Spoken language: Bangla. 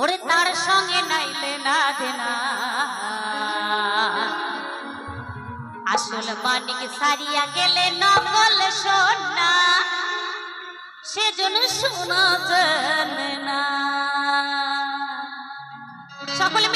ওরে তার সঙ্গে নাই লেনা দেনা। আসল মানিক সারিয়া গেলে নকল সোনা সেজন শোনা জানে না। সকলে